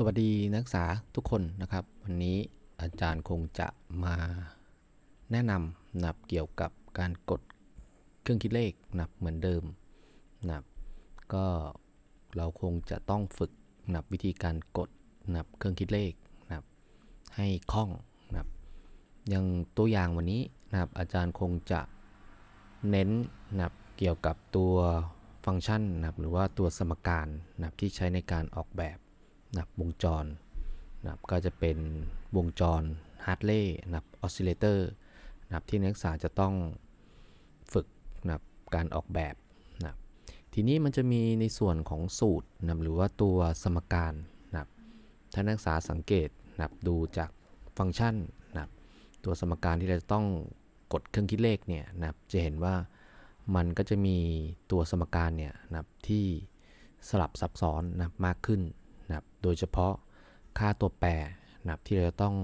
สวัสดีนักศึกษาทุกคนนะครับ วันนี้อาจารย์คงจะมาแนะนำนับเกี่ยวกับการกดเครื่องคิดเลขนับเหมือนเดิมนับก็เราคงจะต้องฝึกนับวิธีการกดนับเครื่องคิดเลขนับให้คล่องนับอย่างตัวอย่างวันนี้นับอาจารย์คงจะเน้นนับเกี่ยวกับตัวฟังก์ชันนับหรือว่าตัวสมการนับที่ใช้ในการออกแบบ นับวงจรนับก็จะเป็นวงจรฮาร์ l เลย์นับออสซิเลเตอร์นับที่นักศึกษาจะต้องฝึกนับการออกแบบนับทีนี้มันจะมีในส่วนของสูตรนับหรือว่าตัวสมการนับถ้านักศึกษาสังเกตนับดูจากฟังก์ชันนับตัวสมการที่เราจะต้องกดเครื่องคิดเลขเนี่ยนับจะเห็นว่ามันก็จะมีตัวสมการเนี่ยนับที่สลับซับซ้อนนับมากขึ้น นะครับโดยเฉพาะค่าตัวแปรนะครับที่เราจะต้อง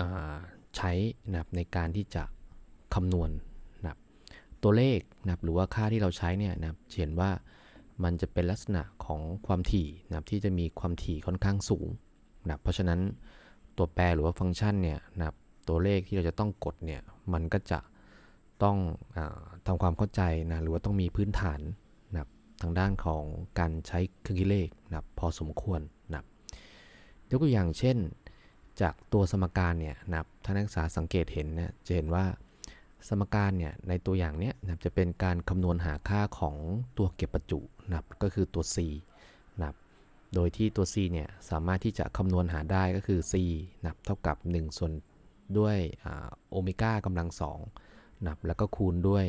อใช้นะครับในการที่จะคำนวณนะครับตัวเลขนะครับหรือว่าค่าที่เราใช้เนี่ยนะครับจะเห็นว่ามันจะเป็นลักษณะของความถี่นะครับที่จะมีความถี่ค่อนข้างสูงนะครับเพราะฉะนั้นตัวแปรหรือว่าฟังก์ชันเนี่ยนะครับตัวเลขที่เราจะต้องกดเนี่ยมันก็จะต้องอทำความเข้าใจนะหรือว่าต้องมีพื้นฐานนะ ทางด้านของการใช้เครื่องคิดเลขนะครับพอสมควรนะครับยกตัวอย่างเช่น จากตัวสมการเนี่ยนะครับถ้านักศึกษาสังเกตเห็นนะจะเห็นว่าสมการเนี่ยในตัวอย่างเนี้ยนะครับจะเป็นการคำนวณหาค่าของตัวเก็บประจุนะครับก็คือตัว c นะครับโดยที่ตัว c เนี่ยสามารถที่จะคำนวณหาได้ก็คือ c นะครับเท่ากับ 1 ส่วนด้วยโอเมก้ากำลัง2นะครับแล้วก็คูณด้วย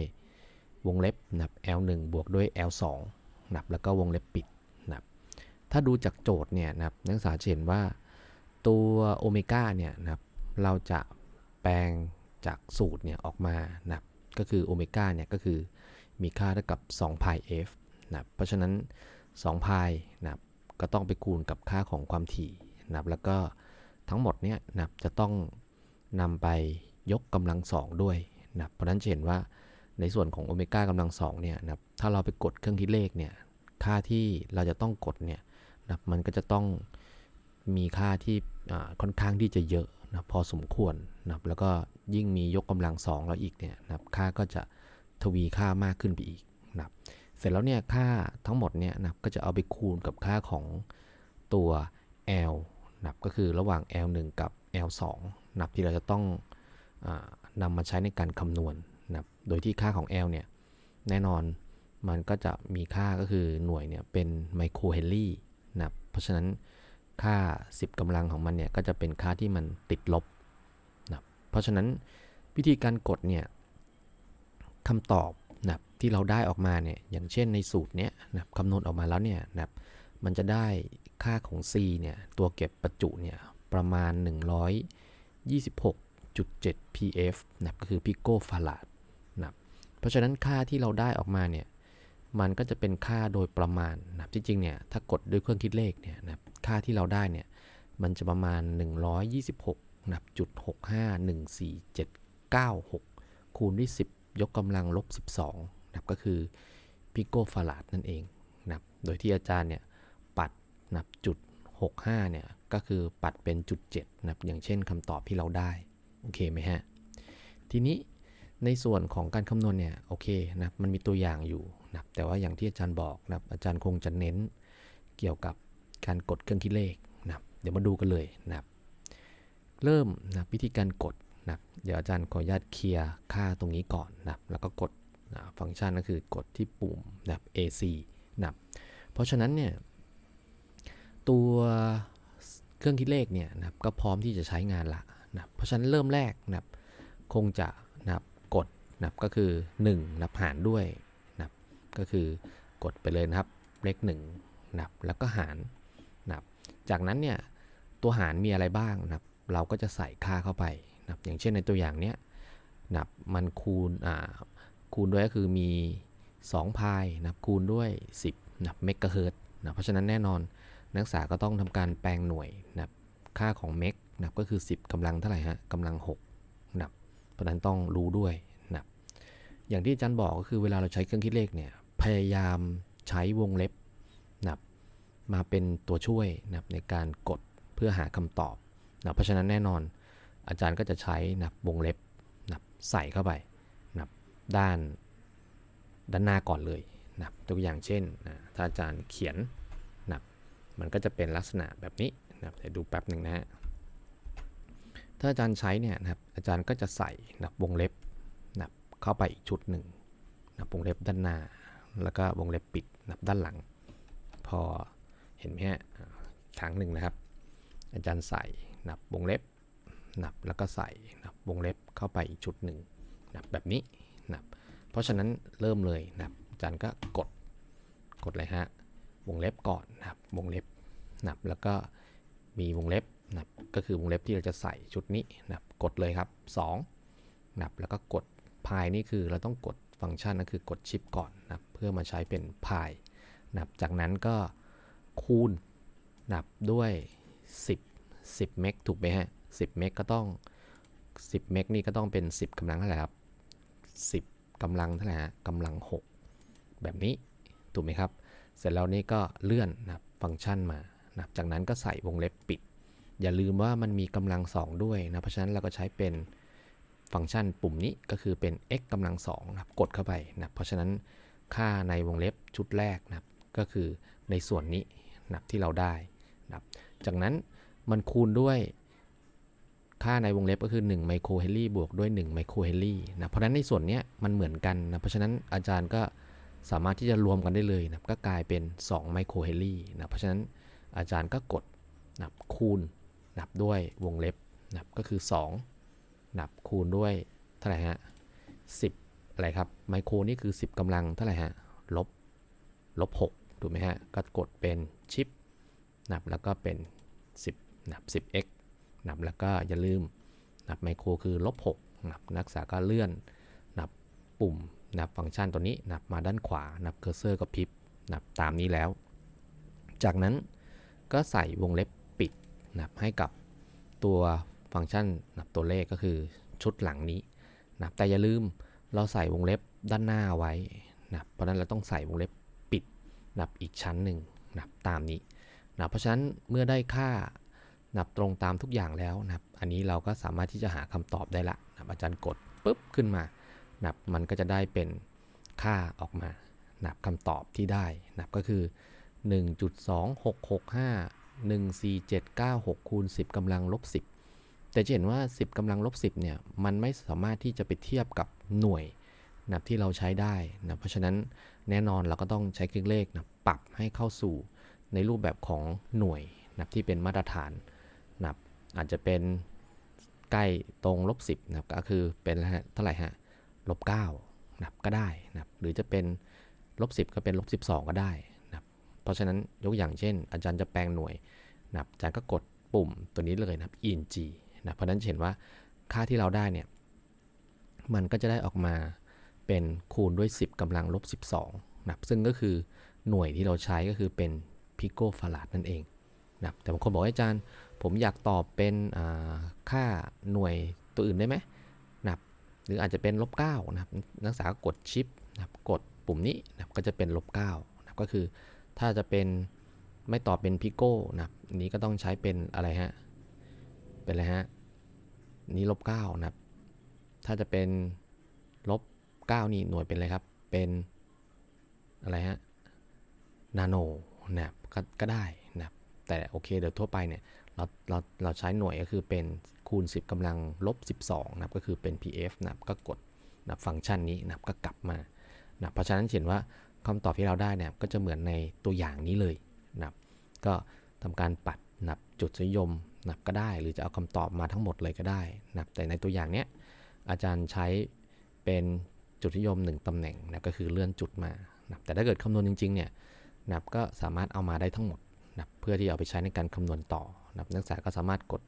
วงเล็บนะครับ L1 บวกด้วย L2 นับแล้วก็วงเล็บปิดนับถ้าดูจากโจทย์เนี่ยนับนักศึกษาจะเห็นว่าตัวโอเมก้าเนี่ยนับเราจะแปลงจากสูตรเนี่ยออกมานับก็คือโอเมก้าเนี่ยก็คือมีค่าเท่ากับ2 pi f นับเพราะฉะนั้น2 pi นับก็ต้องไปคูณกับค่าของความถี่นับแล้วก็ทั้งหมดเนี่ยนับจะต้องนำไปยกกำลังสองด้วยนับเพราะฉะนั้นจะเห็นว่า ในส่วนของโอเมก้ากำลังสองเนี่ยนะครับถ้าเราไปกดเครื่องคิดเลขเนี่ยค่าที่เราจะต้องกดเนี่ยนะมันก็จะต้องมีค่าที่ค่อนข้างที่จะเยอะนะพอสมควรนะครับแล้วก็ยิ่งมียกกำลังสองแล้วอีกเนี่ยนะครับค่าก็จะทวีค่ามากขึ้นไปอีกนะครับเสร็จแล้วเนี่ยค่าทั้งหมดเนี่ยนะครับก็จะเอาไปคูณกับค่าของตัว L นะครับก็คือระหว่าง L1 กับ L2 นะครับที่เราจะต้องอนำมาใช้ในการคำนวณ นะโดยที่ค่าของ L เนี่ยแน่นอนมันก็จะมีค่าก็คือหน่วยเนี่ยเป็นไมโครเฮนรี่นะเพราะฉะนั้นค่า 10กำลังของมันเนี่ยก็จะเป็นค่าที่มันติดลบนะเพราะฉะนั้นวิธีการกดเนี่ยคำตอบนะที่เราได้ออกมาเนี่ยอย่างเช่นในสูตรเนี้ยนะคำนวณออกมาแล้วเนี่ยนะมันจะได้ค่าของ C เนี่ยตัวเก็บประจุเนี่ยประมาณ 126.7 pf นะก็คือพิโกฟาราด เพราะฉะนั้นค่าที่เราได้ออกมาเนี่ยมันก็จะเป็นค่าโดยประมาณนะจริงๆเนี่ยถ้ากดด้วยเครื่องคิดเลขเนี่ยนะค่าที่เราได้เนี่ยมันจะประมาณ 126นะจุด6514796 คูณด้วย 10 ยกกำลังลบ 12นะก็คือพิโกฟาราดนั่นเองนะโดยที่อาจารย์เนี่ยปัดนะจุด65เนี่ยก็คือปัดเป็นจุด7นะอย่างเช่นคำตอบที่เราได้ โอเคไหมฮะ ทีนี้ ในส่วนของการคำนวณเนี่ยโอเคนะมันมีตัวอย่างอยู่นะแต่ว่าอย่างที่อาจารย์บอกนะอาจารย์คงจะเน้นเกี่ยวกับการกดเครื่องคิดเลขนะเดี๋ยวมาดูกันเลยนะเริ่มนะวิธีการกดนะเดี๋ยวอาจารย์ขออนุญาตเคลียร์ค่าตรงนี้ก่อนนะแล้วก็กดนะฟังก์ชันก็คือกดที่ปุ่มนะ AC นะเพราะฉะนั้นเนี่ยตัวเครื่องคิดเลขเนี่ยนะก็พร้อมที่จะใช้งานละนะเพราะฉะนั้นเริ่มแรกนะคงจะ นะกดนะก็คือ1นับหารด้วยนะก็คือกดไปเลยนะครับเลข1นะแล้วก็หารนะจากนั้นเนี่ยตัวหารมีอะไรบ้างนะเราก็จะใส่ค่าเข้าไปนะอย่างเช่นในตัวอย่างเนี้ยนะมันคูณอ่าคูณด้วยก็คือมี2พายนะคูณด้วย 10นะเมกะเฮิร์ตนะเพราะฉะนั้นแน่นอนนักศึกษาก็ต้องทำการแปลงหน่วยนะค่าของเมกนะก็คือ 10กำลังเท่าไหร่ฮะกำลัง6นะเพราะนั้นต้องรู้ด้วย อย่างที่อาจารย์บอกก็คือเวลาเราใช้เครื่องคิดเลขเนี่ยพยายามใช้วงเล็บนะมาเป็นตัวช่วยนะครับในการกดเพื่อหาคำตอบนะเพราะฉะนั้นแน่นอนอาจารย์ก็จะใช้นะครับวงเล็บนะครับใส่เข้าไปนะครับด้านด้านหน้าก่อนเลยนะครับตัวอย่างเช่นนะถ้าอาจารย์เขียนนะครับมันก็จะเป็นลักษณะแบบนี้นะเดี๋ยวดูแป๊บหนึ่งนะฮะถ้าอาจารย์ใช้เนี่ยนะครับอาจารย์ก็จะใส่นะครับวงเล็บ เข้าไปอีกชุดหนึ่งนับวงเล็บด้านหน้า แล้วก็วงเล็บปิดนับด้านหลัง พอเห็นไหมฮะครั้งหนึ่งนะครับ อาจารย์ใส่นับวงเล็บนับแล้วก็ใส่นับวงเล็บเข้าไปอีกชุดหนึ่งนับแบบนี้นับเพราะฉะนั้นเริ่มเลยนับอาจารย์ก็กดกดเลยฮะวงเล็บก่อนนับวงเล็บนับแล้วก็มีวงเล็บนับก็คือวงเล็บที่เราจะใส่ชุดนี้นับกดเลยครับ2นับแล้วก็กด พายนี่คือเราต้องกดฟังก์ชันก็คือกดชิปก่อนนับเพื่อมาใช้เป็นพายนับจากนั้นก็คูณนับด้วย 10 10เมกถูกไหมฮะ10เมกก็ต้อง 10เมกนี่ก็ต้องเป็น 10กำลังเท่าไหร่ครับ 10กำลังเท่าไหร่ฮะกำลัง 6 แบบนี้ถูกไหมครับ เสร็จแล้วนี่ก็เลื่อนนะครับฟังก์ชันมานะครับจากนั้นก็ใส่วงเล็บปิด อย่าลืมว่ามันมีกำลัง 2 ด้วยนะเพราะฉะนั้นเราก็ใช้เป็น ฟังก์ชันปุ่มนี้ก็คือเป็น x กำลัง2นะครับกดเข้าไปนะเพราะฉะนั้นค่าในวงเล็บชุดแรกนะครับก็คือในส่วนนี้นะครับที่เราได้นะครับจากนั้นมันคูณด้วยค่าในวงเล็บก็คือ1ไมโครเฮนรี่บวกด้วย1ไมโครเฮนรี่นะเพราะฉะนั้นในส่วนนี้มันเหมือนกันนะเพราะฉะนั้นอาจารย์ก็สามารถที่จะรวมกันได้เลยนะก็กลายเป็น2ไมโครเฮนรี่นะเพราะฉะนั้นอาจารย์ก็กดนะคูณนะด้วยวงเล็บนะก็คือ2 นะคูณด้วยเท่าไหร่ฮะ10อะไรครับ ไมโครนี่คือ 10กำลังเท่าไหร่ฮะลบลบ6ถูกไหมฮะ ก็กดเป็นชิปนับแล้วก็เป็น 10นับ 10x นับแล้วก็อย่าลืมนับไมโครคือลบ6นับนักศึกษาก็เลื่อน นับปุ่ม นับฟังก์ชันตัวนี้ นับมาด้านขวา นับเคอร์เซอร์ก็พริบ นับตามนี้แล้ว จากนั้นก็ใส่วงเล็บปิดนับให้กับตัว ฟังก์ชันนับตัวเลขก็คือชุดหลังนี้นับแต่อย่าลืมเราใส่วงเล็บด้านหน้าไว้นับเพราะนั้นเราต้องใส่วงเล็บปิดนับอีกชั้นหนึ่งนับตามนี้นะเพราะฉะนั้นเมื่อได้ค่านับตรงตามทุกอย่างแล้วนะครับ อันนี้เราก็สามารถที่จะหาคำตอบได้ละนะอาจารย์กดปุ๊บขึ้นมานับมันก็จะได้เป็นค่าออกมานับคำตอบที่ได้นับก็คือ 1.2665 14796คูณ10กำลังลบ10 แต่จะเห็นว่า 10กำลังลบ 10เนี่ยมันไม่สามารถที่จะไปเทียบกับหน่วยนับที่เราใช้ได้นะเพราะฉะนั้นแน่นอนเราก็ต้องใช้เครื่องเลขนะปรับให้เข้าสู่ในรูปแบบของหน่วยนับที่เป็นมาตรฐานนับอาจจะเป็นใกล้ตรงลบ10นะครับก็คือเป็นอะไรฮะเท่าไหร่ฮะลบ9นับก็ได้นับหรือจะเป็นลบ10 ก็เป็นลบ12 ก็ได้นับเพราะฉะนั้นยกอย่างเช่น อาจารย์จะแปลงหน่วยนับอาจารย์ก็กดปุ่มตัวนี้เลยนะครับ ing นะเพราะนั้นจะเห็นว่าค่าที่เราได้เนี่ยมันก็จะได้ออกมาเป็นคูณด้วย 10กำลังลบ 12นับซึ่งก็คือหน่วยที่เราใช้ก็คือเป็นพิโกฟาราดนั่นเองนะครับแต่บางคนบอกอาจารย์ ผมอยากตอบเป็นค่าหน่วยตัวอื่นได้ไหมนะครับหรืออาจจะเป็นลบ9นะครับนักศึกษากดชิปนะครับกดปุ่มนี้นะครับก็จะเป็นลบ9นะครับก็คือถ้าจะเป็นไม่ตอบเป็นพิโกนะครับอันนี้ก็ต้องใช้เป็นอะไรฮะ เป็นอะไรฮะ นี้ลบ9นะครับ ถ้าจะเป็นลบ9นี่หน่วยเป็นอะไรครับ เป็นอะไรฮะ นาโนนะครับกก็ได้นะครับ แต่โอเคเดี๋ยวทั่วไปเนี่ยเราเราเราใช้หน่วยก็คือเป็นคูณ 10กำลังลบ 12 นะครับ ก็คือเป็น pf นะครับ ก็กดนะฟังก์ชันนี้นะครับก็กลับมานะเพราะฉะนั้นเห็นว่าคำตอบที่เราได้เนี่ยก็จะเหมือนในตัวอย่างนี้เลยนะครับ ก็ทำการปัดนับจุดนิยม นับก็ได้ หรือจะเอาคำตอบมาทั้งหมดเลยก็ได้นับแต่ในตัวอย่างเนี้ยอาจารย์ใช้เป็นจุดนิยม 1ตำแหน่งนะก็คือเลื่อนจุดมานะแต่ถ้าเกิดคำนวณจริงๆเนี่ยนับก็สามารถเอามาได้ทั้งหมดนะเพื่อที่เอาไปใช้ในการคำนวณต่อนะนักศึกษาก็สามารถกด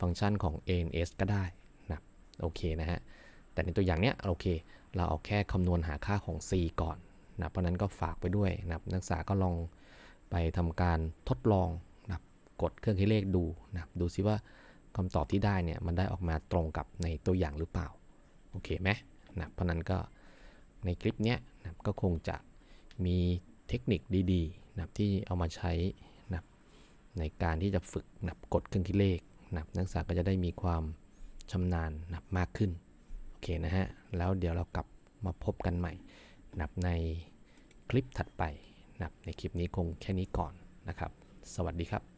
ฟังก์ชันของ ANS ก็ได้นะโอเคนะฮะแต่ในตัวอย่างเนี้ยโอเค เราเอาแค่คำนวณหาค่าของ c ก่อนนะเพราะนั้นก็ฝากไปด้วยนะนักศึกษาก็ลองไปทำการทดลอง กดเครื่องคิดเลขดูนะดูซิว่าคำตอบที่ได้เนี่ยมันได้ออกมาตรงกับในตัวอย่างหรือเปล่า โอเคไหมนะเพราะนั้นก็ในคลิปเนี้ยนะก็คงจะมีเทคนิคดีๆนะที่เอามาใช้ในการที่จะฝึกนับกดเครื่องคิดเลขนับนักศึกษาก็จะได้มีความชำนาญนับมากขึ้น โอเคนะฮะ แล้วเดี๋ยวเรากลับมาพบกันใหม่นับในคลิปถัดไปนับในคลิปนี้คงแค่นี้ก่อนนะครับ สวัสดีครับ